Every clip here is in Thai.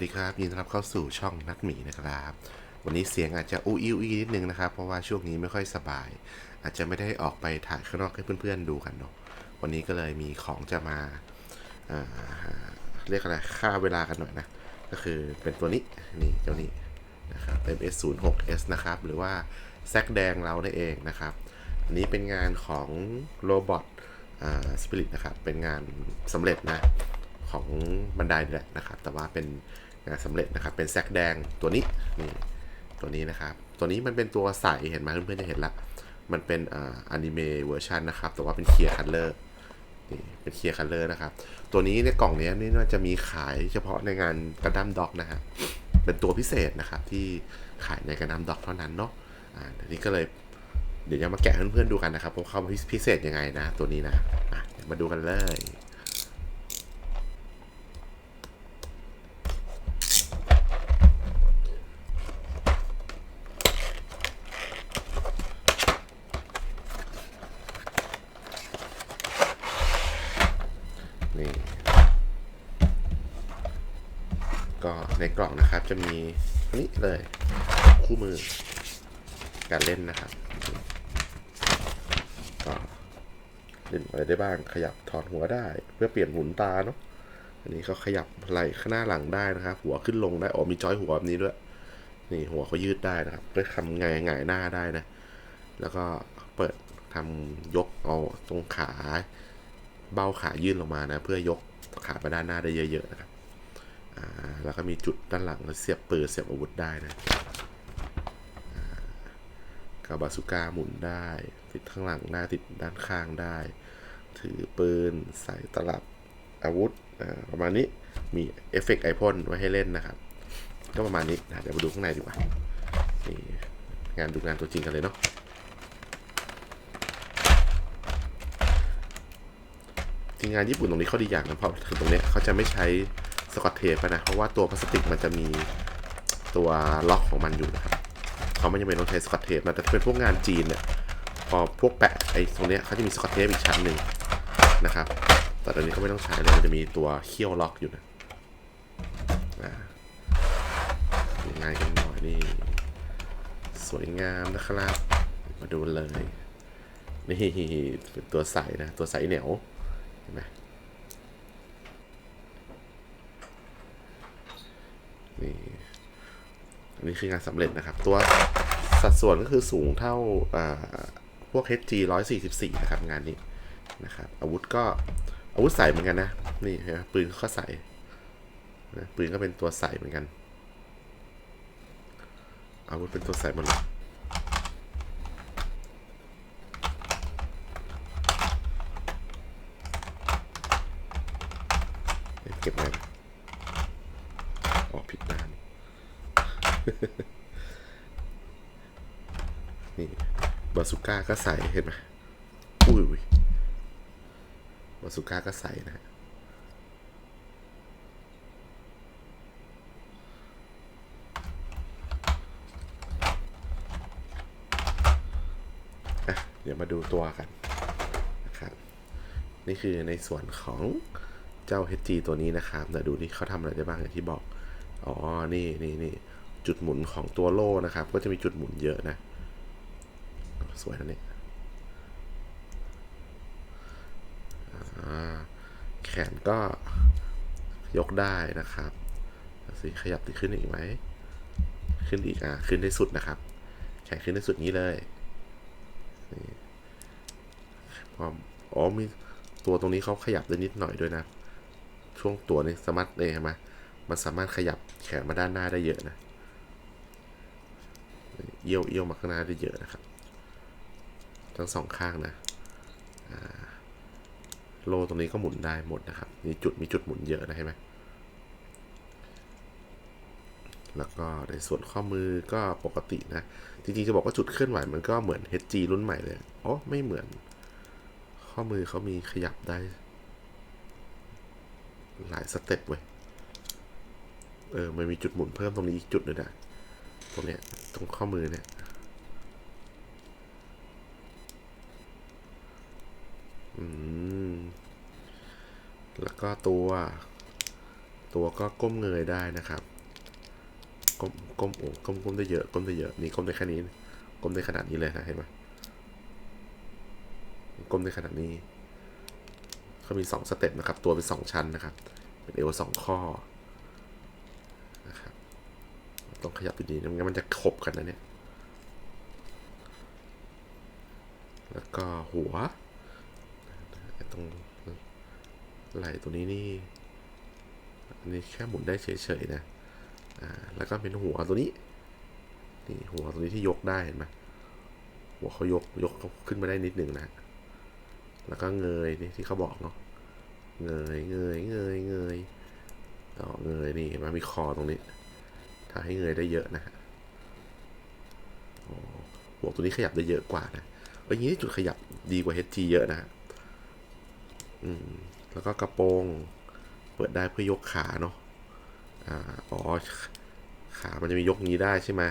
วัสดีครับยินดีต้อนรับเข้าสู่ช่องนักหมีนะครับ วันนี้เสียงอาจจะอู้อิ้วอีนิดนึงนะครับ เพราะว่าช่วงนี้ไม่ค่อยสบาย อาจจะไม่ได้ออกไปถ่ายข้างนอกให้เพื่อนๆดูกันเนาะวันนี้ก็เลยมีของจะมาเรียกอะไรค่าเวลากันหน่อยนะ ก็คือเป็นตัวนี้นี่เจ้านี้นะครับเป็น S06S นะครับ หรือว่าแซกแดงเรานั่นเองนะครับ อันนี้เป็นงานของโรบอทสปิริตนะครับเป็นงานสำเร็จนะ ของบันไดนี่แหละนะครับ แต่ว่าเป็นงานสำเร็จนะครับ เป็นแซกแดงตัวนี้นี่ตัวนี้นะครับ ตัวนี้มันเป็นตัวใสเห็นไหมเพื่อนๆจะเห็นละ มันเป็นอ่าอนิเมะเวอร์ชันนะครับ แต่ว่าเป็นเคลียร์คัลเลอร์นี่เป็นเคลียร์คัลเลอร์นะครับ ตัวนี้ในกล่องนี้นี่น่าจะมีขายเฉพาะในงานกระดั้มด็อกนะฮะเป็นตัวพิเศษนะครับที่ขายในกระดั้มด็อกเท่านั้นเนาะอ่าเดี๋ยวนี้ก็เลยเดี๋ยวจะมาแกะเพื่อนๆดูกันนะครับว่าเขาพิเศษยังไงนะ ตัวนี้นะะมาดูกันเลย นี่ก็ในกล่องนะครับจะมีนนี้เลยคู่มือ การเล่นนะครับก็เล่นอะไรได้บ้างขยับถอดหัวได้ เพื่อเปลี่ยนหุนตาเนาะอันนี้เขาขยับไหล่ข้างหน้าหลังได้นะครับ หัวขึ้นลงได้อ๋อมีจอยหัวแบบนี้ด้วย นี่หัวเขายืดได้นะครับเพื่อทำไงายหงหน้าได้นะ แล้วก็เปิดทำยกเอาตรงขา เบ้าขายื่นลงมานะ เพื่อยกขาไปด้านหน้าได้เยอะๆนะครับแล้วก็มีจุดด้านหลังเสียบปืนเสียบอาวุธได้นะกาบาสุก้าหมุนได้ ติดข้างหลังได้ติดด้านข้างได้ ถือปืนใส่ตลับอาวุธประมาณนี้มีเอฟเฟกต์ไอพ่นไว้ให้เล่นนะครับ ก็ประมาณนี้นะเดี๋ยวมาดูข้างในดีกว่านี่งานดูงานตัวจริงกันเลยเนาะ จริงงานญี่ปุ่นตรงนี้เขาดีอย่างนะเพราะถึงตรงเนี้ยเขาจะไม่ใช้สกอตเทปนะเพราะว่าตัวพลาสติกมันจะมีตัวล็อกของมันอยู่นะครับเขาไม่จำเป็นต้องใช้สกอตเทปนะแต่เป็นพวกงานจีนเนี่ยพอพวกแปะไอ้ตรงเนี้ยเขาจะมีสกอตเทปอีกชั้นหนึ่งนะครับ แต่ตอนนี้เขาไม่ต้องใช้เลยมันจะมีตัวเขี้ยวล็อกอยู่นะอ่าดูงานกันหน่อยนี่สวยงามนะครับ มาดูเลยนี่เป็นตัวใสนะ ตัวใสเหนียว ห็นไหมนี่อันนี้คืองานสำเร็จนะครับ ตัวสัดส่วนก็คือสูงเท่าพวก HG 144 นะครับ งานนี้นะครับ อาวุธก็อาวุธใสเหมือนกันนะ นี่เห็นไหมปืนก็ใสนะปืนก็เป็นตัวใสเหมือนกัน อาวุธเป็นตัวใสหมดเลย เก็บไว้นออกผิดด้าน นี่ บาสุก้าก็ใส่เห็นไหมอุ้ยบาสุก้าก็ใส่นะฮะเดี๋ยวมาดูตัวกันนะครับ นี่คือในส่วนของ เจ้า HG ตัวนี้นะครับเดี๋ยวดูนี่เขาทำอะไรได้บ้างอย่างที่บอก อ๋อ นี่นี่นี่จุดหมุนของตัวโล่นะครับ ก็จะมีจุดหมุนเยอะนะ สวยนะเนี่ยอ่าแขนก็ยกได้นะครับสิขยับติขึ้นอีกไหม ขึ้นอีกอะ ขึ้นได้สุดนะครับ แขนขึ้นได้สุดนี้เลยนี่พออ๋อมีตัวตรงนี้เขาขยับได้นิดหน่อยด้วยนะ ช่วงตัวนี้สามารถเลยใช่ไหมมันสามารถขยับแขนมาด้านหน้าได้เยอะนะเอี้ยวเอี้ยวมาข้างหน้าได้เยอะนะครับ ทั้งสองข้างนะโลตรงนี้ก็หมุนได้หมดนะครับมีจุดมีจุดหมุนเยอะนะเห็นไหมแล้วก็ในส่วนข้อมือก็ปกตินะ จริงๆจะบอกว่าจุดเคลื่อนไหวมันก็เหมือน HG รุ่นใหม่เลยอ๋อไม่เหมือน ข้อมือเขามีขยับได้ หลายสเต็ปเว้ย เออ มันมีจุดหมุนเพิ่มตรงนี้อีกจุดหนึงนะตรงเนี้ย ตรงข้อมือเนี่ย อืม แล้วก็ตัว ตัวก็ก้มเงยได้นะครับ ก้ม ก้มโอ้ก้มก้มได้เยอะ ก้มได้เยอะ นี่ก้มได้แค่นี้ ก้มได้ขนาดนี้เลยนะ เห็นไหมก้มได้ขนาดนี้ เขามีสองสเต็ปนะครับ ตัวเป็นสองชั้นนะครับ เป็นเอวสองข้อนะครับต้องขยับดีๆไม่งั้นมันจะขบกันนะเนี่ย แล้วก็หัวตรงไหล่ตัวนี้นี่ อันนี้แค่หมุนได้เฉยๆนะ อ่า แล้วก็เป็นหัวตัวนี้ นี่หัวตัวนี้ที่ยกได้เห็นไหมหัวเขายกยกเขาขึ้นมาได้นิดหนึ่งนะ แล้วก็เงยนี่ที่เขาบอกเนาะเงยเงยเงยเงยต่อเงยนี่เห็นไหมมีคอตรงนี้ ถ้าให้เงยได้เยอะนะฮะโอ้หัวตัวนี้ขยับได้เยอะกว่านะเอ้ยนี้จุดขยับดีกว่า HG เยอะนะ อืม แล้วก็กระโปรง เปิดได้เพื่อยกขาเนาะ อ่า อ๋อ ขามันจะมียกงี้ได้ใช่ไหม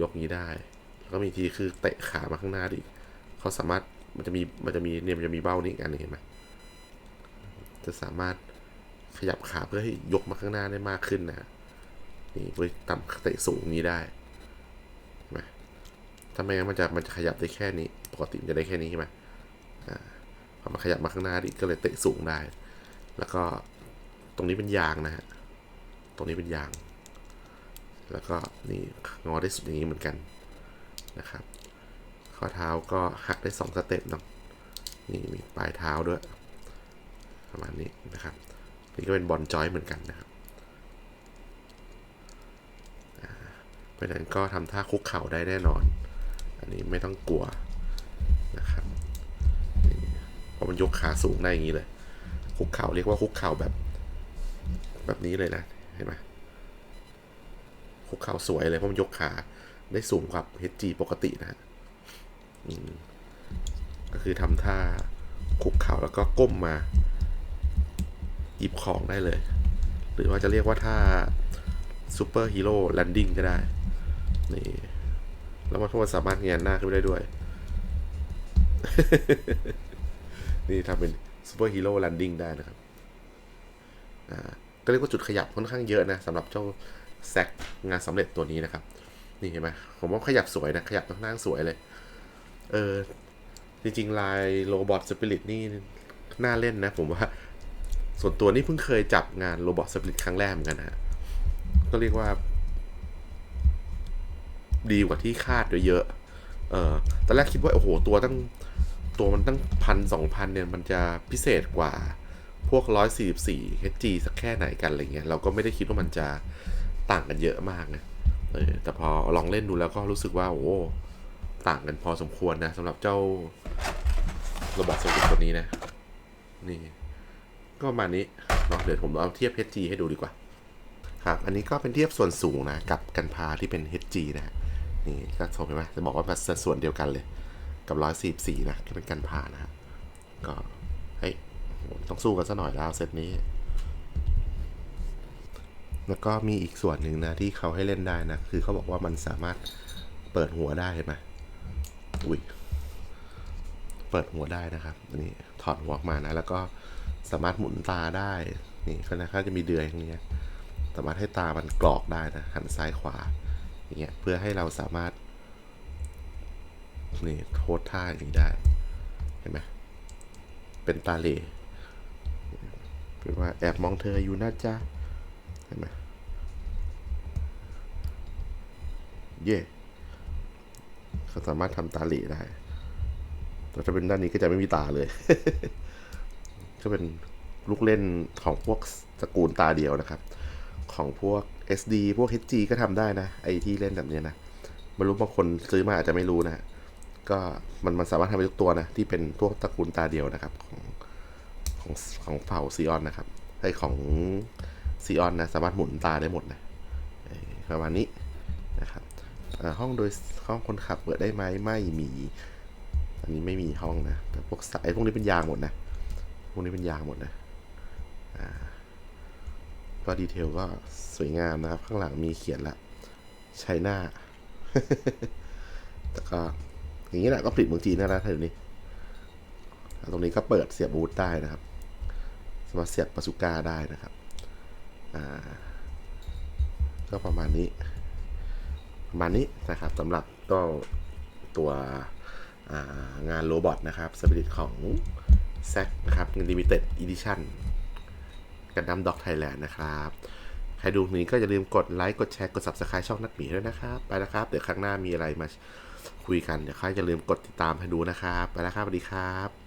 ยกงี้ได้ แล้วก็มีทีคือเตะขามาข้างหน้าดิเขาสามารถ มันจะมีมันจะมีเนี่ยมันจะมีเบ้านี่อีกอันนึงเห็นไหมจะสามารถขยับขาเพื่อให้ยกมาข้างหน้าได้มากขึ้นนะนี่เพื่อต่ำเตะสูงนี้ได้นไหมถ้าไม่งั้นมันจะมันจะขยับได้แค่นี้ปกติมันจะได้แค่นี้ใช่ไหมอ่าพอมาขยับมาข้างหน้าดิก็เลยเตะสูงได้ แล้วก็ตรงนี้เป็นยางนะฮะตรงนี้เป็นยาง แล้วก็นี่งอได้สุดอย่างนี้เหมือนกันนะครับ ข้อเท้าก็หักได้สองสเต็ปเนาะนี่มีปลายเท้าด้วย ประมาณนี้นะครับ นี่ก็เป็นบอลจอยเหมือนกันนะครับเพราะฉะนั้นก็ทำท่าคุกเข่าได้แน่นอน อันนี้ไม่ต้องกลัวนะครับเพราะมันยกขาสูงได้อย่างนี้เลย คุกเข่าเรียกว่าคุกเข่าแบบ แบบนี้เลยนะ เห็นไหมคุกเข่าสวยเลยเพราะมันยกขาได้สูงกว่า HG ปกตินะฮะ ก็คือทำท่าคุกเข่าแล้วก็ก้มมา หยิบของได้เลย หรือว่าจะเรียกว่าท่าซูเปอร์ฮีโร่แลนดิ้งก็ได้ นี่ แล้วมันก็สามารถเงยหน้าขึ้นไปได้ด้วย นี่ทำเป็นซูเปอร์ฮีโร่แลนดิ้งได้นะครับก็เรียกว่าจุดขยับค่อนข้างเยอะนะสำหรับเจ้าแซกงานสำเร็จตัวนี้นะครับ นี่เห็นไหมผมว่าขยับสวยนะ ขยับค่อนข้างสวยเลย เออ จริงๆลายโรบอทสปิริตนี่น่าเล่นนะ ผมว่า ส่วนตัวนี่เพิ่งเคยจับงานโรบอทสปิริตครั้งแรกเหมือนกันฮะ ก็เรียกว่า ดีกว่าที่คาดเยอะ เออตอนแรกคิดว่า โอ้โห ตัวตั้งตัวมันตั้งพันสองพันเนี่ย มันจะพิเศษกว่าพวกร้อยสี่สี่ HG สักแค่ไหนกันอะไรเงี้ย เราก็ไม่ได้คิดว่ามันจะต่างกันเยอะมากนะ เออ แต่พอลองเล่นดูแล้วก็รู้สึกว่า โอ้ ต่างกันพอสมควรนะสำหรับเจ้าระบบสวิตตัวนี้นะ นี่ ก็มานี้เนาะเดี๋ยวผมเอาเทียบ HG ให้ดูดีกว่า ครับ อันนี้ก็เป็นเทียบส่วนสูงนะ กับกันพาที่เป็น HG นะฮะนี่ก็ชมเห็นไหมจะบอกว่าเป็นสัดส่วนเดียวกันเลย กับร้อยสี่สี่นะที่เป็นกันพานะฮะก็เฮ้ยต้องสู้กันซะหน่อยแล้วเซตนี้ แล้วก็มีอีกส่วนหนึ่งนะที่เขาให้เล่นได้นะ คือเขาบอกว่ามันสามารถเปิดหัวได้เห็นไหม อุ้ยเปิดหัวได้นะครับอันนี้ถอดหัวออกมานะ แล้วก็สามารถหมุนตาได้ นี่เขานะเขาจะมีเดือยอย่างเงี้ย สามารถให้ตามันกรอกได้นะ หันซ้ายขวา อย่างเงี้ย เพื่อให้เราสามารถ นี่โทษท่าอย่างนี้ได้ เห็นไหมเป็นตาเล่เป็นว่าแอบมองเธออยู่นะจ๊ะ เห็นไหมเย่เาสามารถทำตาเหล่ได้ แต่ถ้าเป็นด้านนี้ก็จะไม่มีตาเลย ก็เป็นลูกเล่นของพวกตระกูลตาเดียวนะครับ ของพวก SD พวก HG ก็ทำได้นะ ไอที่เล่นแบบนี้นะไม่รู้บางคนซื้อมาอาจจะไม่รู้นะ ก็มันมันสามารถทำได้ทุกตัวนะ ที่เป็นพวกตระกูลตาเดียวนะครับ ของของของเผ่าซีออนนะครับไอของซีออนนะสามารถหมุนตาได้หมดนะเอ่อประมาณนี้ ห้องโดยห้องคนขับเปิดได้ไหมไม่มี อันนี้ไม่มีห้องนะ แต่พวกสายพวกนี้เป็นยางหมดนะ พวกนี้เป็นยางหมดนะอ่าก็ดีเทลก็สวยงามนะครับ ข้างหลังมีเขียนละไชน่าแต่ก็อย่างนี้แหละก็ผลิตเมืองจีนนั่นแหละเดี๋ยวนี้ตรงนี้ก็เปิดเสียบบูทได้นะครับ สามารถเสียบปาสุก้าได้นะครับ อ่า ก็ประมาณนี้ ประมาณนี้นะครับสำหรับก็ตัวางานโรบอทนะครับสปิริตของแซกนะครับลิมิเต็ดอีดิชั่นกันดั้มด็อกไทยแลนด์นะครับ ใครดูนี้ก็อย่าลืมกดไลค์กดแชร์กด subscribe ช่องนักหมีด้วยนะครับ ไปแล้วครับ เดี๋ยวครั้งหน้ามีอะไรมาคุยกัน เดี๋ยวใครอย่าลืมกดติดตามให้ดูนะครับ ไปแล้วครับสวัสดีครับ